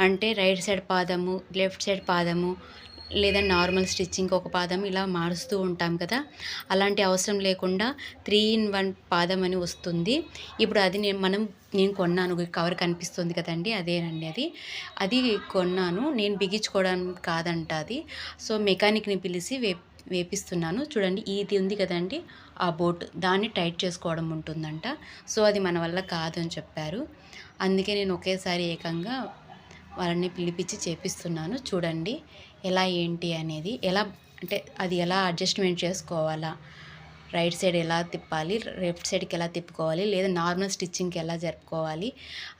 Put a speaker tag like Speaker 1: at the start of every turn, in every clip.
Speaker 1: అంటే right side పాదము left side పాదము లేదా నార్మల్ స్టిచ్చింగ్ ఒక పాదం ఇలా మారుస్తూ ఉంటాం కదా. అలాంటి అవసరం లేకుండా త్రీ ఇన్ వన్ పాదం అని వస్తుంది. ఇప్పుడు అది నేను మనం నేను కొన్నాను. కవర్ కనిపిస్తుంది కదండి అదేనండి అది. అది కొన్నాను. నేను బిగించుకోవడానికి కాదంట అది. సో మెకానిక్ని పిలిచి వే వేపిస్తున్నాను. చూడండి ఇది ఉంది కదండి ఆ బోట్. దాన్ని టైట్ చేసుకోవడం ఉంటుందంట. సో అది మన వల్ల కాదు అని చెప్పారు. అందుకే నేను ఒకేసారి ఏకంగా వాళ్ళని పిలిపించి చేపిస్తున్నాను. చూడండి ఎలా ఏంటి అనేది ఎలా అంటే అది ఎలా అడ్జస్ట్మెంట్ చేసుకోవాలా? రైట్ సైడ్ ఎలా తిప్పాలి? లెఫ్ట్ సైడ్కి ఎలా తిప్పుకోవాలి? లేదా నార్మల్ స్టిచ్చింగ్కి ఎలా జరుపుకోవాలి?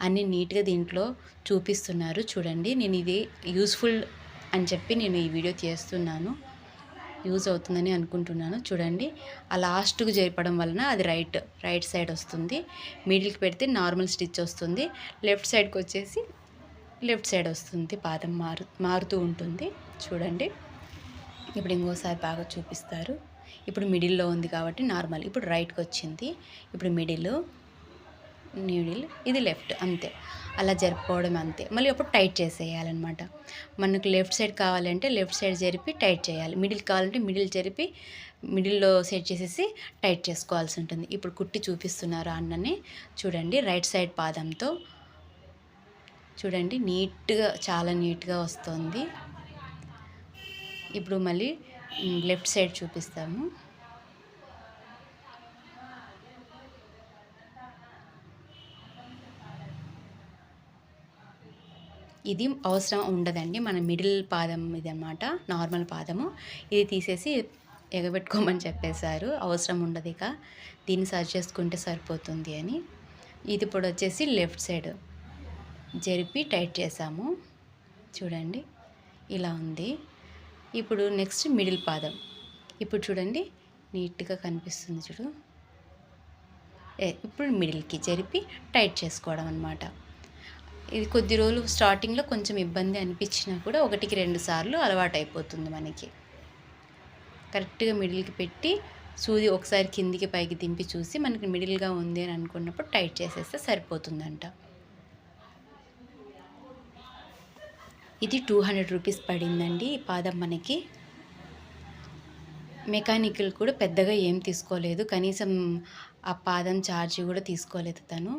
Speaker 1: అన్నీ నీట్గా దీంట్లో చూపిస్తున్నారు. చూడండి నేను ఇది యూస్ఫుల్ అని చెప్పి నేను ఈ వీడియో చేస్తున్నాను. యూజ్ అవుతుందని అనుకుంటున్నాను. చూడండి ఆ లాస్ట్కు జరపడం వలన అది రైట్ రైట్ సైడ్ వస్తుంది. మిడిల్కి పెడితే నార్మల్ స్టిచ్ వస్తుంది. లెఫ్ట్ సైడ్కి వచ్చేసి లెఫ్ట్ సైడ్ వస్తుంది పాదం మారు మారుతూ ఉంటుంది. చూడండి. ఇప్పుడు ఇంకోసారి బాగా చూపిస్తారు. ఇప్పుడు మిడిల్లో ఉంది కాబట్టి నార్మల్. ఇప్పుడు రైట్కి వచ్చింది. ఇప్పుడు మిడిల్ నీడిల్ ఇది లెఫ్ట్ అంతే. అలా జరుపుకోవడం అంతే. మళ్ళీ అప్పుడు టైట్ చేసేయాలన్నమాట. మనకు లెఫ్ట్ సైడ్ కావాలంటే లెఫ్ట్ సైడ్ జరిపి టైట్ చేయాలి. మిడిల్ కావాలంటే మిడిల్ జరిపి మిడిల్లో సెట్ చేసేసి టైట్ చేసుకోవాల్సి ఉంటుంది. ఇప్పుడు కుట్టి చూపిస్తున్నారు అన్నని చూడండి. రైట్ సైడ్ పాదంతో చూడండి నీట్గా చాలా నీట్గా వస్తుంది. ఇప్పుడు మళ్ళీ లెఫ్ట్ సైడ్ చూపిస్తాము. ఇది అవసరం ఉండదండి మన మిడిల్ పాదం ఇది అనమాట నార్మల్ పాదము. ఇది తీసేసి ఎగబెట్టుకోమని చెప్పేశారు అవసరం ఉండదు ఇక. దీన్ని సర్చ్ చేసుకుంటే సరిపోతుంది అని. ఇది ఇప్పుడు వచ్చేసి లెఫ్ట్ సైడ్. జరిపి టైట్ చేసాము. చూడండి ఇలా ఉంది. ఇప్పుడు నెక్స్ట్ మిడిల్ పాదం. ఇప్పుడు చూడండి నీట్గా కనిపిస్తుంది చూడు. ఏ, ఇప్పుడు మిడిల్కి జరిపి టైట్ చేసుకోవడం అనమాట ఇది కొద్ది రోజులు స్టార్టింగ్లో కొంచెం ఇబ్బంది అనిపించినా కూడా ఒకటికి రెండు సార్లు అలవాటు అయిపోతుంది మనకి. కరెక్ట్గా మిడిల్కి పెట్టి సూది ఒకసారి కిందికి పైకి దింపి చూసి మనకి మిడిల్గా ఉంది అని అనుకున్నప్పుడు టైట్ చేసేస్తే సరిపోతుందంట. ఇది టూ హండ్రెడ్ రూపీస్ పడిందండి ఈ పాదం మనకి. మెకానికల్ కూడా పెద్దగా ఏం తీసుకోలేదు. కనీసం ఆ పాదం ఛార్జ్ కూడా తీసుకోలేదు తను.